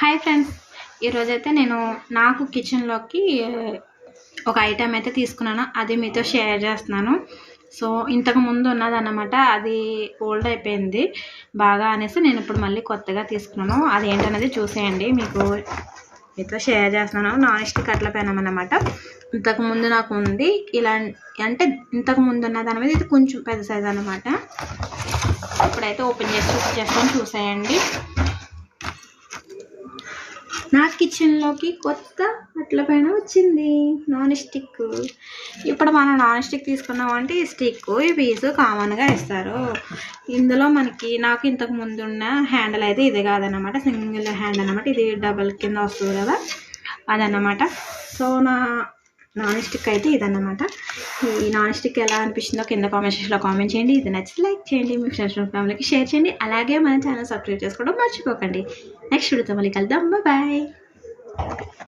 Hi friends ఈరోజైతే నేను నాకు కిచెన్లోకి ఒక ఐటెం అయితే తీసుకున్నాను. అది మీతో షేర్ చేస్తున్నాను. సో ఇంతకు ముందు ఉన్నదన్నమాట. అది ఓల్డ్ అయిపోయింది. బాగా అనేసి నేను ఇప్పుడు మళ్ళీ కొత్తగా తీసుకున్నాను. అది ఏంటనేది చూసేయండి. మీకు మీతో షేర్ చేస్తున్నాను. నాన్ స్టిక్ అట్ల పెనం ఇంతకుముందు నాకు ఉంది. ఇలా అంటే ఇంతకు ముందు ఉన్న దాని మీద ఇది కొంచెం పెద్ద సైజ్ అనమాట ఇప్పుడైతే ఓపెన్ చేసి చేస్తాను చూసేయండి. నా కిచెన్లోకి కొత్త అట్ల పైన వచ్చింది. Non stick. ఇప్పుడు మనం నాన్ స్టిక్ తీసుకున్నామంటే ఈ స్టిక్ ఈ పీసు కామన్గా ఇస్తారు ఇందులో మనకి నాకు ఇంతకు ముందు ఉన్న హ్యాండిల్ అయితే ఇది కాదన్నమాట. సింగిల్ హ్యాండ్ అన్నమాట. ఇది డబల్ కింద వస్తుంది కదా అదన్నమాట. సో నా నాన్ స్టిక్ అయితే ఇదన్నమాట. ఈ నాన్ స్టిక్ ఎలా అనిపిస్తుందో కింద కామెంట్ సెక్షన్లో కామెంట్ చేయండి. ఇది నచ్చితే లైక్ చేయండి. మీ ఫ్రెండ్స్ ఫ్యామిలీకి షేర్ చేయండి. అలాగే మన ఛానల్ సబ్స్క్రైబ్ చేసుకోవడం మర్చిపోకండి. నెక్స్ట్ చూడతాం మళ్ళీ కలుద్దాం. బాయ్